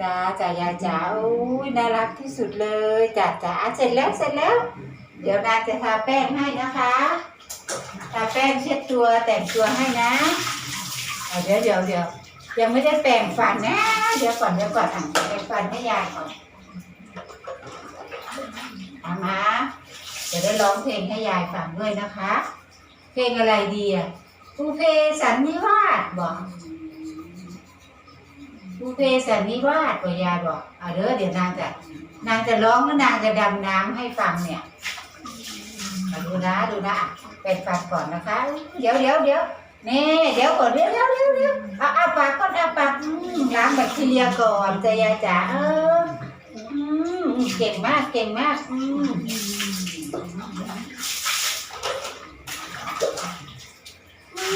จ้าจ้ายายจ๋าโอ้ยน่ารักที่สุดเลยจ้าจ๋าเสร็จแล้วเสร็จแล้ว เดี๋ยวนางจะทาแป้งให้นะคะทาแป้งเช็ดตัวแต่งตัวให้นะเดี๋ยวเดี๋ยวเดี๋ยวยังไม่ได้แปรงฟันนะ เดี๋ยวก่อนเดี๋ยวก่อนอะแปรงฟันให้ยายก่อนอามาจะได้ร้องเพลงให้ยายฟังด้วยนะคะ เพลงอะไรดีอะภูเพสันนิวาสบอก ภูเพสันนิวาสก็ยายบอกเอาเด้อเดี๋ยวนางจะนางจะร้องแล้วนางจะดำน้ำให้ฟังเนี่ยมาดูนะดูนะไปฟังก่อนนะคะ เดี๋ยวเดี๋ยวเดี๋ยวนี่เดี๋ยวก่อนเดี๋ยวเดี๋ยวเดี๋ยวเดี๋ยวเอาเอาปากก่อนเอาปากล้างแบคทีเรียก่อนจะยายจ๋าเออเก่งมากเก่งมากอืม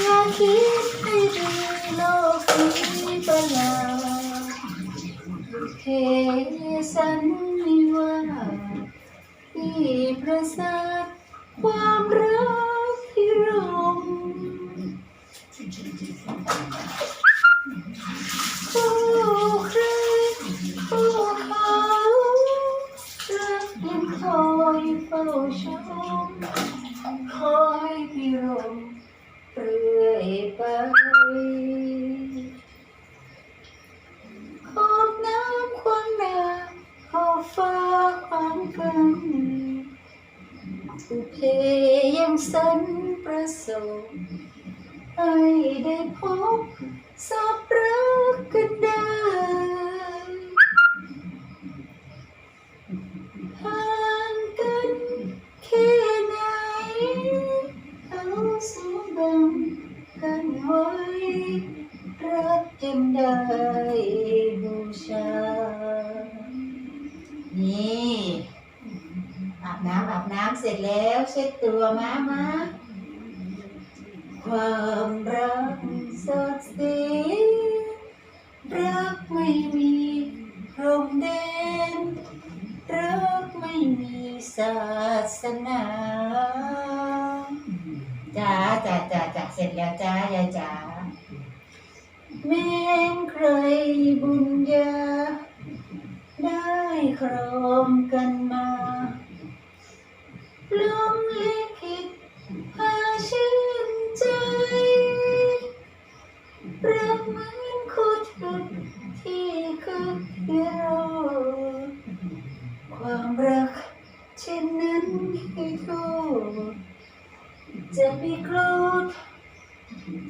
อย่าคิดให้ดีโลกนี้ประหลาดเพ สันนิวาสที่ประสาทความรักที่รมผู้ใครผู้เขารักยังคอยเฝ้าชมคอ สุเพยังสันประสงค์ให้ได้พบสอบรักกันได้ ร็จแล้วเช็ดตัวมามาความรักสดสีรักไม่มีพรมแดน รักไม่มีศาสนาจ้าจ้าจ้าจ้าเสร็จแล้วจ้ายายจ๋าแม้นใครบุญญา ได้ครองกันมา เช่นนั้นให้โทษจะไม่โกรธ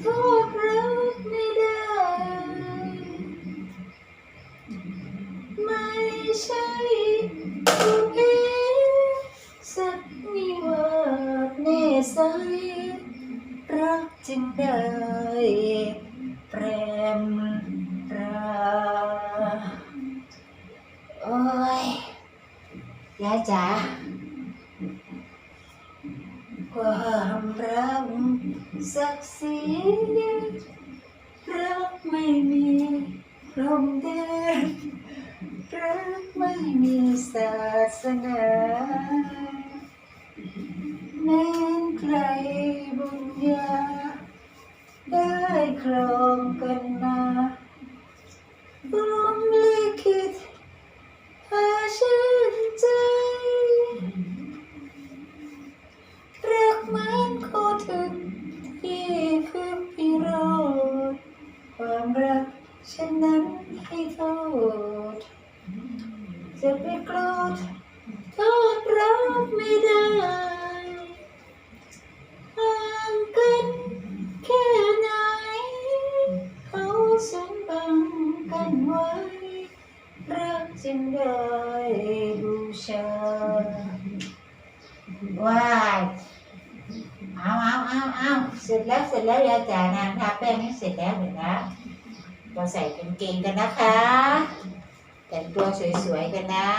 โทษรักไม่ได้ ไม่ใช่ผู้เพสักนิวาสแน่ใสรักจึงได้แปรมราโอ้ย ยายจ๋าความรักศักดิ์ศรีรักไม่มีพรมแดนรักไม่มีศาสนาแม้นใครบุญญา ได้ครองกันมา ให้โทษจะไปโกรธโทษรักไม่ได้ห่างกันแค่ไหน เขาสมบังกันไว้ รักจึงได้บูชาว้ายเอาเอาเอาเอาเสร็จแล้วเสร็จแล้วยายจ๋านางทาแป้งให้เสร็จแล้วเดี๋ยวนะ เราใส่กางเกงกันนะคะ แต่งตัวสวยๆกันนะ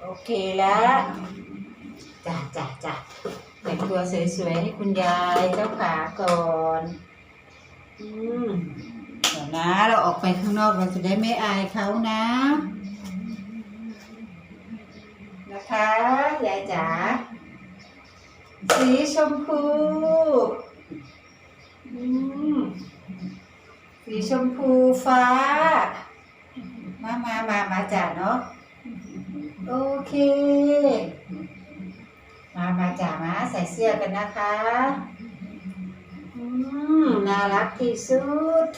โอเคแล้วจ้ะจ้ะจ้ะแต่งตัวสวยๆให้คุณยายเจ้าขาก่อนอืมเดี๋ยวนะ เราออกไปข้างนอกเราจะได้ไม่อายเขานะ นะคะยายจ๋าสีชมพูอืม สีชมพูฟ้ามามามาจ่าเนาะ โอเค มามาจ่ามาใส่เสื้อกันนะคะอืมน่ารักที่สุด